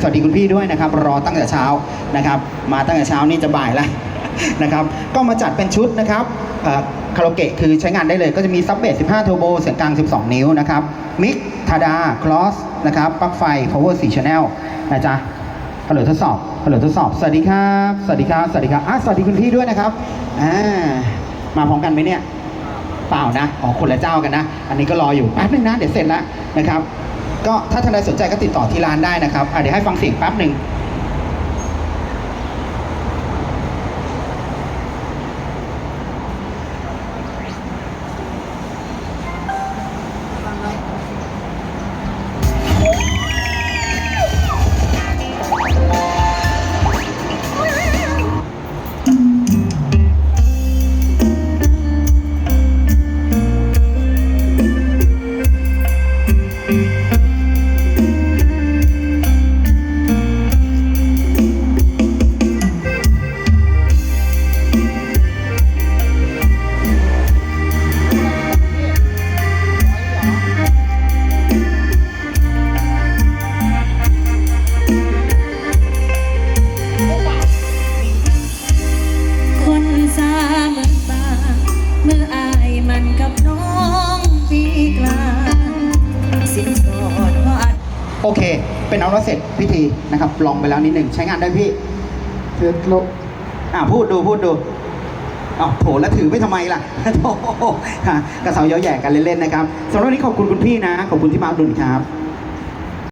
สวัสดีคุณพี่ด้วยนะครับ รอตั้งแต่เช้านะครับ มาตั้งแต่เช้านี่จะบ่ายแล้วนะครับ ก็มาจัดเป็นชุดนะครับคาราโอเกะคือใช้งานได้เลยก็จะมีซับเบส15เทอร์โบเสียงกลาง 12 นิ้วนะครับมิกทาดาคลอสนะครับปลั๊กไฟ power 4 channel นะจ๊ะฮัลโหลทดสอบฮัลโหลทดสอบ สวัสดีครับ สวัสดีครับ สวัสดีครับอะสวัสดีคุณพี่ด้วยนะครับอ่ามาพร้อมกันไหมเนี่ย เปล่านะอ๋อคนละเจ้ากันนะ อันนี้ก็รออยู่แป๊บนึงนะ เดี๋ยวเสร็จแล้วนะครับ ก็ถ้าท่านใดสนใจก็ติดต่อที่ร้านได้นะครับอะเดี๋ยวให้ฟังเสียงแป๊บหนึ่ง คนสาเมืองตาเมื่ออายมันกับน้องปีกลางสินสอดพออัดโอเค เป็นเอาละเสร็จพิธีนะครับ ลองไปแล้วนิดหนึ่งใช้งานได้พี่เถือลบอะพูดดูพูดดูอ้าวโถแล้วถือไม่ทำไมล่ะโถฮะกระเสาเย้าแหย่กันเล่นๆนะครับสำหรับวันนี้ขอบคุณคุณพี่นะ ขอบคุณที่มาอุดหนุนครับ